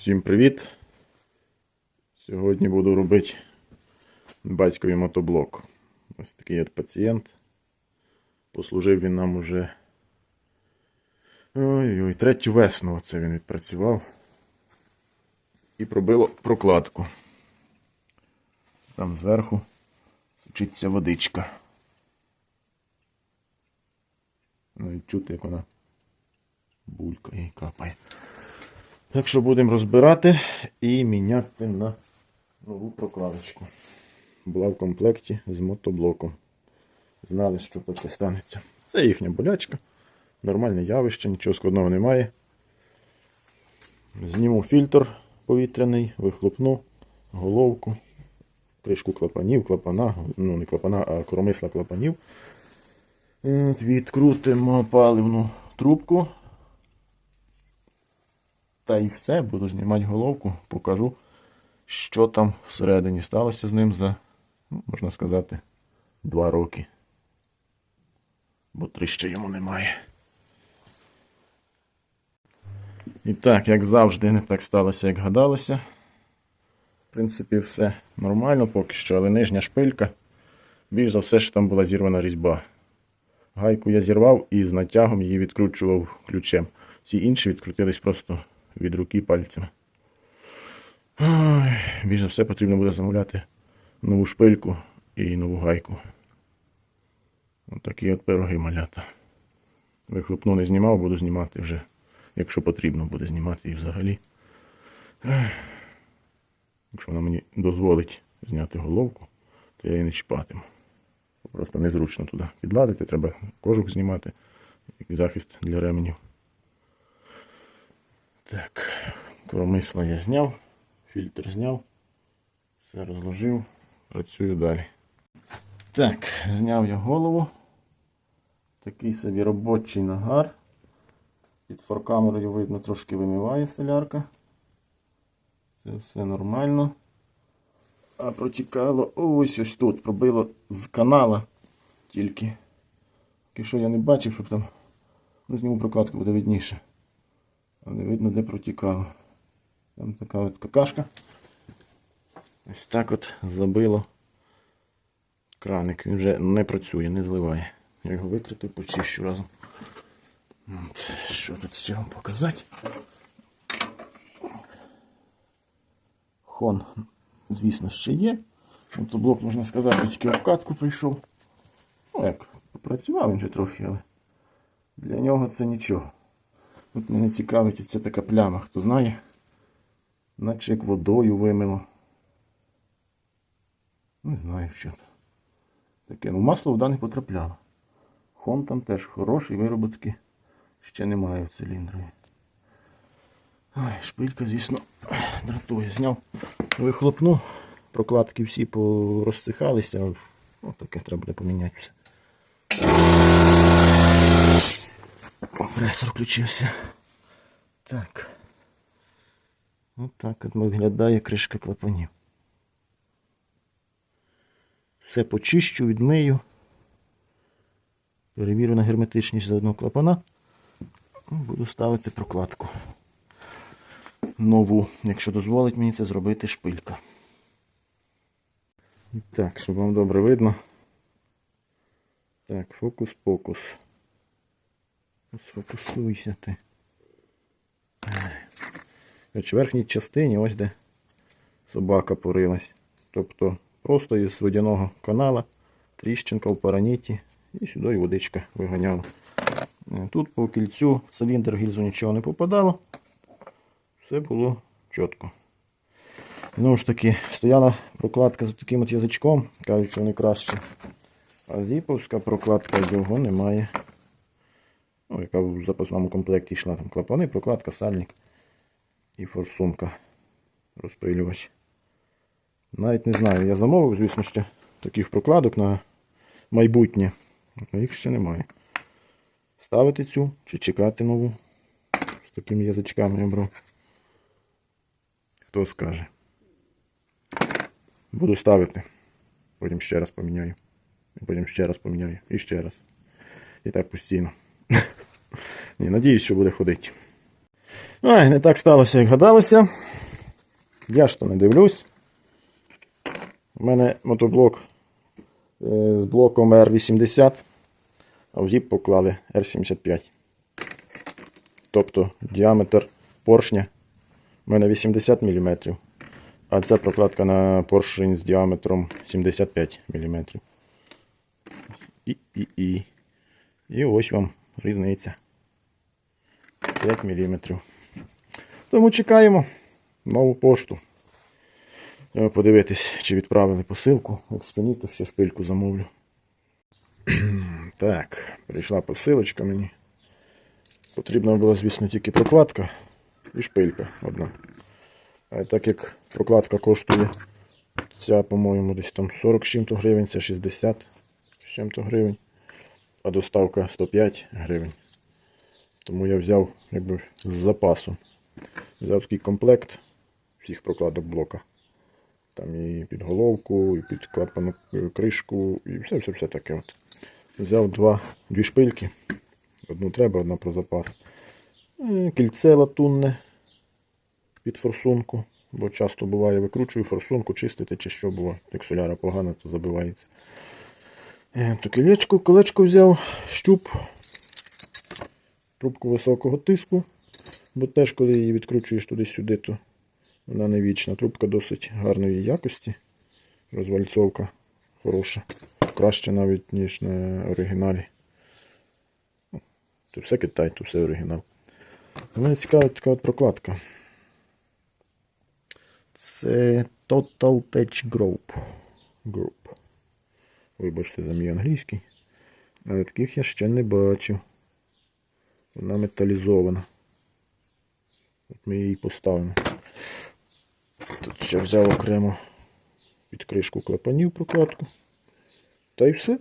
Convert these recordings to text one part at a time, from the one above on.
Всім привіт! Сьогодні буду робити батькові мотоблок. Ось такий от пацієнт. Послужив він нам уже. Ой-ой, третю весну оце він відпрацював. І пробило прокладку. Там зверху сучиться водичка. Навіть чути, як вона булькає і капає. Так що будемо розбирати і міняти на нову прокладочку. Була в комплекті з мотоблоком. Знали, що таке станеться. Це їхня болячка. Нормальне явище, нічого складного немає. Зніму фільтр повітряний, вихлопну, головку, кришку клапанів, клапана, ну не клапана, а коромисла клапанів. Відкрутимо паливну трубку. Та і все, буду знімати головку, покажу, що там всередині сталося з ним за, ну, можна сказати, два роки. Бо три ще йому немає. І так, як завжди, не так сталося, як гадалося. В принципі, все нормально поки що, але нижня шпилька. Більш за все, що там була зірвана різьба. Гайку я зірвав і з натягом її відкручував ключем. Всі інші відкрутились просто від руки пальцями. Ой, більш за все потрібно буде замовляти нову шпильку і нову гайку. Отакі от пироги малята. Вихлопну не знімав, буду знімати вже, якщо потрібно буде знімати і взагалі. Якщо вона мені дозволить зняти головку, то я її не чіпатиму. Просто незручно туди підлазити, треба кожух знімати захист для ременів. Так, коромисло я зняв, фільтр зняв, все розложив, працюю далі. Так, зняв я голову. Такий собі робочий нагар. Під форкамерою видно трошки вимиває солярка. Це все нормально. А протікало ось ось тут. Пробило з канала тільки. Поки що я не бачив, щоб там. Ну, зніму прокладку буде видніше. Але видно, де протікало. Там така от какашка. Ось так от забило краник. Він вже не працює, не зливає. Я його викрутив, почищу разом. От, що тут ще вам показати? Хон, звісно, ще є. Мотоблок, можна сказати, тільки обкатку прийшов. Ну як, попрацював він вже трохи, але для нього це нічого. Тут мене цікавить оця така пляма, хто знає. Наче як водою вимило. Не знаю що. Таке, ну масло вода не потрапляло. Хон там теж хороший, вироботки ще немає в циліндрові. Ой, шпилька, звісно, дратує. Зняв вихлопну. Прокладки всі порозсихалися. Ось таке треба буде поміняти все. Компресор включився. Так. Ось так от виглядає кришка клапанів. Все почищу, відмию. Перевірю на герметичність заодно клапана. Буду ставити прокладку. Нову, якщо дозволить мені це зробити шпилька. І так, щоб вам добре видно. Так, фокус-покус. Сфокусуйся ти. В верхній частині ось де собака порилась. Тобто просто із водяного канала тріщинка в параніті і сюди водичка виганяла. Е, Тут по кільцю в циліндр гільзу нічого не попадало. Все було чітко. Знову ж таки, стояла прокладка з таким от язичком, кажуть, що вони краще. А зіповська прокладка його немає. Ну, яка в запасному комплекті йшла там клапани, прокладка, сальник і форсунка. Розпилювач. Навіть не знаю, я замовив, звісно, ще таких прокладок на майбутнє. А їх ще немає. Ставити цю чи чекати нову. З такими язичками я брав. Хто скаже? Буду ставити. Потім ще раз поміняю. Потім ще раз поміняю. І ще раз. І так постійно. Ні, надіюсь, що буде ходити. Ой, не так сталося, як гадалося. Я ж то не дивлюсь. У мене мотоблок е, з блоком R80, а в зіп поклали R75. Тобто діаметр поршня у мене 80 мм, а ця прокладка на поршень з діаметром 75 мм. І, і, і. і ось вам різниця. 5 мм. Тому чекаємо нову пошту. Треба подивитись, чи відправили посилку. Якщо ні, то ще шпильку замовлю. так, прийшла посилочка мені. Потрібна була, звісно, тільки прокладка і шпилька одна. А так як прокладка коштує ця, по-моєму, десь там 40 з чим-то гривень, це 60 з чим-то гривень, а доставка 105 гривень. Тому я взяв якби з запасу. Взяв такий комплект всіх прокладок блока. Там і під головку, і під клапану е, кришку, і все-все-все таке. От. Взяв два, дві шпильки. Одну треба, одна про запас. Кільце латунне під форсунку. Бо часто буває, викручую форсунку, чистити чи що було. Як соляра погана, то забивається. Е, То кілечко, колечко взяв, щуп, трубку високого тиску. Бо теж, коли її відкручуєш туди-сюди, то вона не вічна. Трубка досить гарної якості. Розвальцовка хороша. Краще навіть, ніж на оригіналі. Ну, Тут все Китай, тут все оригінал. Мене цікавить така от прокладка. Це Total Tech Group. Group. Вибачте за мій англійський. Але таких я ще не бачив. Вона металізована. От ми її поставимо. Тут ще взяв окремо під кришку клапанів прокладку. Та й все.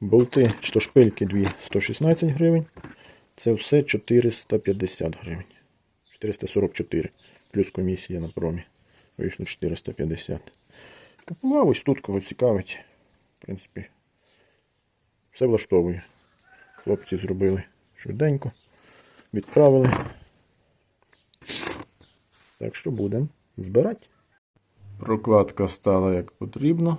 Болти то шпильки дві 116 гривень. Це все 450 гривень. 444. Плюс комісія на промі. Вийшло 450. Купував ось тут, кого цікавить. В принципі, все влаштовує. Хлопці зробили швиденько. Відправили. Так що будемо збирати. Прокладка стала як потрібно.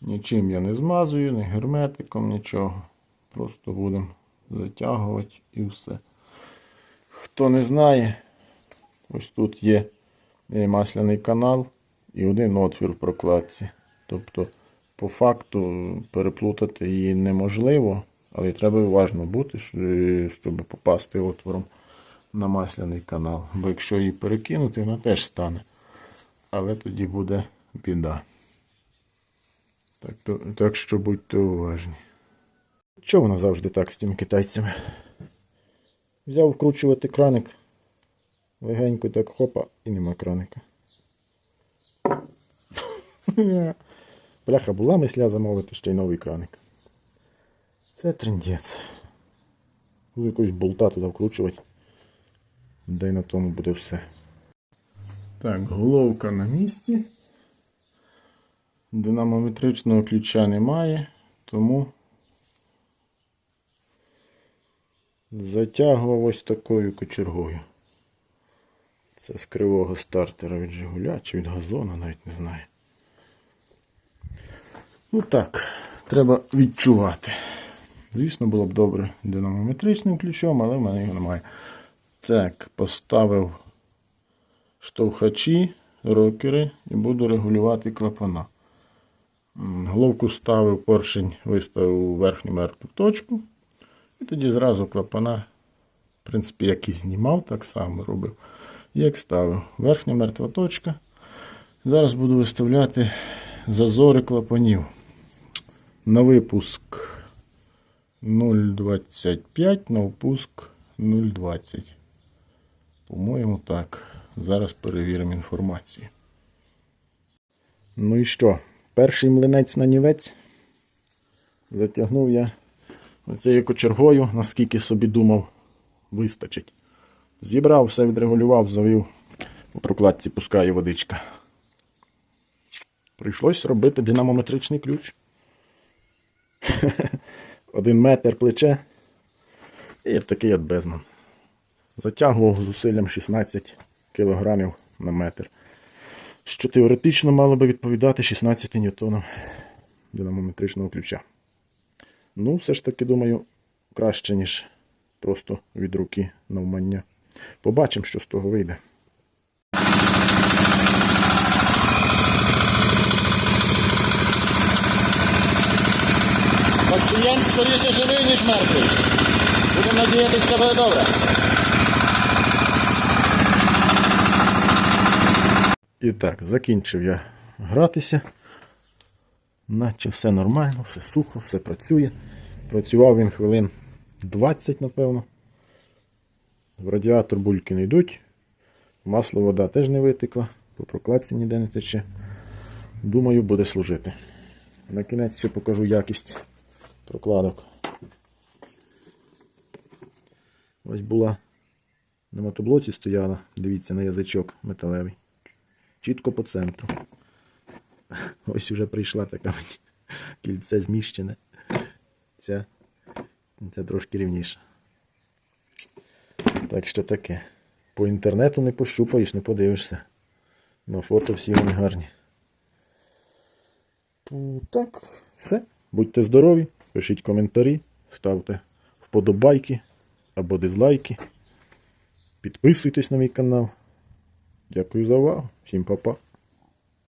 Нічим я не змазую, ні герметиком, нічого. Просто будемо затягувати і все. Хто не знає, ось тут є масляний канал і один отвір в прокладці. Тобто, по факту переплутати її неможливо, але треба уважно бути, щоб попасти отвором на масляний канал. Бо якщо її перекинути, вона теж стане. Але тоді буде біда. Так, то, так що будьте уважні. Чого воно завжди так з цими китайцями? Взяв вкручувати краник. Легенько так хопа і нема краника. Бляха, була мисля замовити ще й новий краник. Це трендець. Буду якогось болта туди вкручувати. Й на тому буде все. Так, головка на місці. Динамометричного ключа немає, тому затягував ось такою кочергою. Це з кривого стартера від Жигуля чи від газона, навіть не знаю. Ну так, треба відчувати. Звісно, було б добре динамометричним ключом, але в мене його немає. Так, поставив штовхачі, рокери і буду регулювати клапана. Головку ставив, поршень виставив у верхню мертву точку. І тоді зразу клапана, в принципі, як і знімав, так само робив. Як ставив. Верхня мертва точка. Зараз буду виставляти зазори клапанів. На випуск 0,25, на впуск 0,20. По-моєму, так. Зараз перевіримо інформацію. Ну і що? Перший млинець на нівець. Затягнув я оцією кочергою, наскільки собі думав, вистачить. Зібрав, все відрегулював, завів. У прокладці пускає водичка. Прийшлось робити динамометричний ключ. Один метр плече. І такий от безман. Затягував зусиллям 16 кг на метр. Що теоретично мало би відповідати 16 ньютонам динамометричного ключа. Ну, все ж таки, думаю, краще, ніж просто від руки навмання. Побачимо, що з того вийде. Пацієнт скоріше живий, ніж мертвий. Будемо надіятися, буде добре. І так, закінчив я гратися. Наче все нормально, все сухо, все працює. Працював він хвилин 20, напевно. В радіатор бульки не йдуть. Масло вода теж не витекла, по прокладці ніде не тече. Думаю, буде служити. На кінець ще покажу якість прокладок. Ось була на мотоблоці стояла, дивіться на язичок металевий. Чітко по центру. Ось вже прийшла така мені. кільце зміщене. Ця, ця трошки рівніша. Так що таке. По інтернету не пощупаєш, не подивишся. На фото всі вони гарні. Так, все. Будьте здорові, пишіть коментарі, ставте вподобайки або дизлайки. Підписуйтесь на мій канал. Дякую за увагу. Всім па-па.